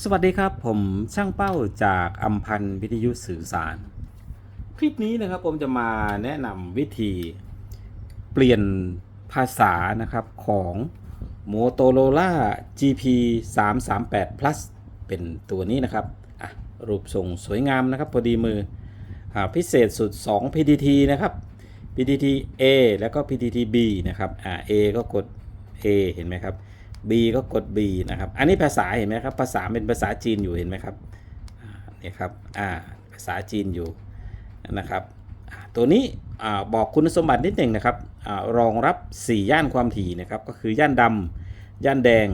สวัสดีครับผมช่างเป้าจากอัมพันธ์วิทยุสื่อสาร คลิปนี้นะครับผมจะมาแนะนำวิธีเปลี่ยนภาษานะครับของ Motorola GP 3 3 8 Plus เป็นตัวนี้นะครับรูปทรงสวยงามนะครับพอดีมืออพิเศษสุด 2 PTT นะครับ PTT A แล้วก็ PTT B นะครับอ่า A ก็กด A เห็นไหมครับ B ก็กด B นะครับ อันนี้ภาษาเห็นไหมครับ ภาษาเป็นภาษาจีนอยู่เห็นไหมครับนี่ครับ อ่า ภาษาจีนอยู่นะครับตัวนี้บอกคุณสมบัตินิดหนึ่งนะครับอรองรับ 4 ย่านความถี่นะครับ ก็คือย่านดำย่านแดง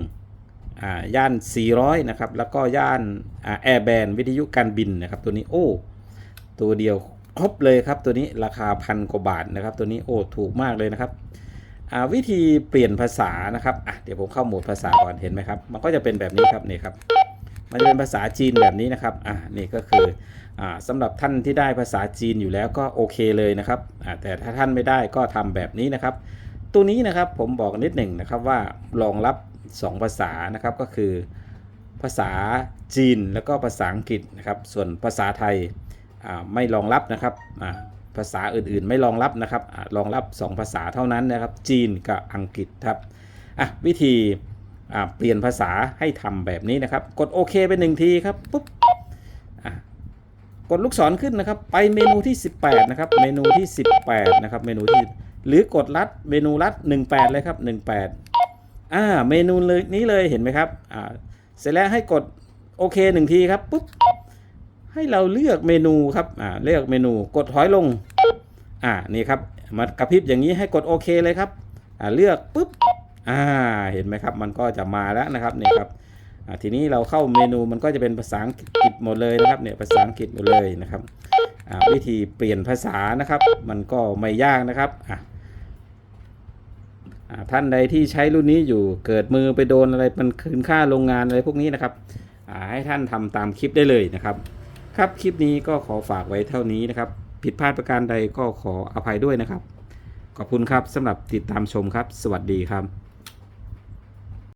อ่าย่าน 400 นะครับ แล้วก็ย่านแอร์แบนวิทยุการบินนะครับ ตัวนี้โอ้ตัวเดียวครบเลยครับตัวนี้ราคาพันกว่าบาทนะครับ ตัวนี้โอ้ถูกมากเลยนะครับ วิธีเปลี่ยนภาษานะครับอะเดี๋ยวผมเข้าโหมดภาษาก่อนเห็นไหมครับ มันก็จะเป็นแบบนี้ครับนี่ครับ มันจะเป็นภาษาจีนแบบนี้นะครับอะนี่ก็คืออ่าสำหรับท่านที่ได้ภาษาจีนอยู่แล้วก็โอเคเลยนะครับอ่าแต่ถ้าท่านไม่ได้ก็ทำแบบนี้นะครับ ตัวนี้นะครับผมบอกนิดหนึ่งนะครับว่ารองรับ 2 ภาษานะครับก็คือ ภาษาจีนแล้วก็ภาษาอังกฤษนะครับ ส่วนภาษาไทยอ่าไม่รองรับนะครับอ่า ภาษาอื่นๆ ไม่รองรับนะครับรองรับ 2 ภาษาเท่านั้นนะครับ จีนกับอังกฤษครับอะวิธีอะเปลี่ยนภาษาให้ทำแบบนี้นะครับ กดโอเคไปหนึ่งทีครับปุ๊บอะกดลูกศรขึ้นนะครับ ไปเมนูที่ 18 นะครับ เมนูที่ 18 นะครับ เมนูที่หรือกดลัดเมนูลัด 18 เลยครับ 18 อ่า เมนูเลยนี้เลยเห็นไหมครับอ่าเสร็จแล้วให้กดโอเคหนึ่งทีครับปุ๊บให้เราเลือกเมนูครับอ่าเลือกเมนูกดถอยลง อ่านี่ครับมากระพริบอย่างนี้ให้กดโอเคเลยครับอ่าเลือกปุ๊บอ่าเห็นไหมครับ มันก็จะมาแล้วนะครับนี่ครับอ่าทีนี้เราเข้าเมนูมันก็จะเป็นภาษาอังกฤษหมดเลยนะครับเนี่ยภาษาอังกฤษหมดเลยนะครับอ่าวิธีเปลี่ยนภาษานะครับ มันก็ไม่ยากนะครับอะอ่าท่านใดที่ใช้รุ่นนี้อยู่เกิดมือไปโดนอะไรมันคืนค่าโรงงานอะไรพวกนี้นะครับอ่าให้ท่านทำตามคลิปได้เลยนะครับ ครับคลิปนี้ก็ขอฝากไว้เท่านี้นะครับ ผิดพลาดประการใดก็ขออภัยด้วยนะครับ ขอบคุณครับสำหรับติดตามชมครับ สวัสดีครับ